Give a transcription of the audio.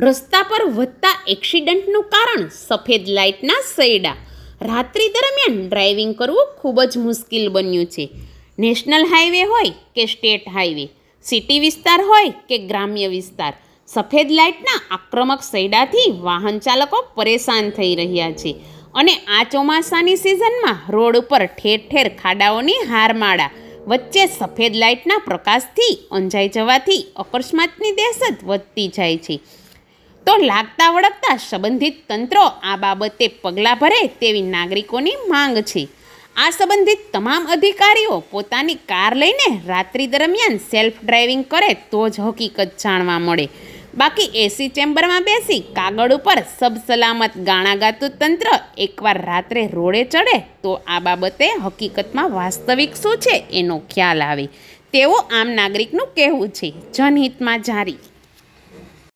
રસ્તા પર વધતા એક્સિડન્ટનું કારણ સફેદ લાઇટના સૈડા. રાત્રિ દરમિયાન ડ્રાઇવિંગ કરવું ખૂબ જ મુશ્કેલ બન્યું છે. નેશનલ હાઈવે હોય કે સ્ટેટ હાઈવે સિટી વિસ્તાર હોય કે ગ્રામ્ય વિસ્તાર, સફેદ લાઇટના આક્રમક સૈડાથી વાહન ચાલકો પરેશાન થઈ રહ્યા છે અને આ ચોમાસાની સિઝનમાં રોડ ઉપર ઠેર ઠેર ખાડાઓની હારમાળા, વચ્ચે સફેદ લાઇટના પ્રકાશથી અંજાઈ જવાથી અકસ્માતની દહેશત વધતી જાય છે. તો લાગતા વળગતા સંબંધિત તંત્રો આ બાબતે પગલાં ભરે તેવી નાગરિકોની માંગ છે. આ સંબંધિત તમામ અધિકારીઓ પોતાની કાર લઈને રાત્રિ દરમિયાન સેલ્ફ ડ્રાઇવિંગ કરે તો જ હકીકત જાણવા મળે. બાકી એસી ચેમ્બરમાં બેસી કાગળ ઉપર સબ સલામત ગાણા ગાતું તંત્ર એકવાર રાત્રે રોડે ચડે તો આ બાબતે હકીકતમાં વાસ્તવિક શું છે એનો ખ્યાલ આવે. તેવો આમ નાગરિકનું કહેવું છે. જનહિતમાં જારી.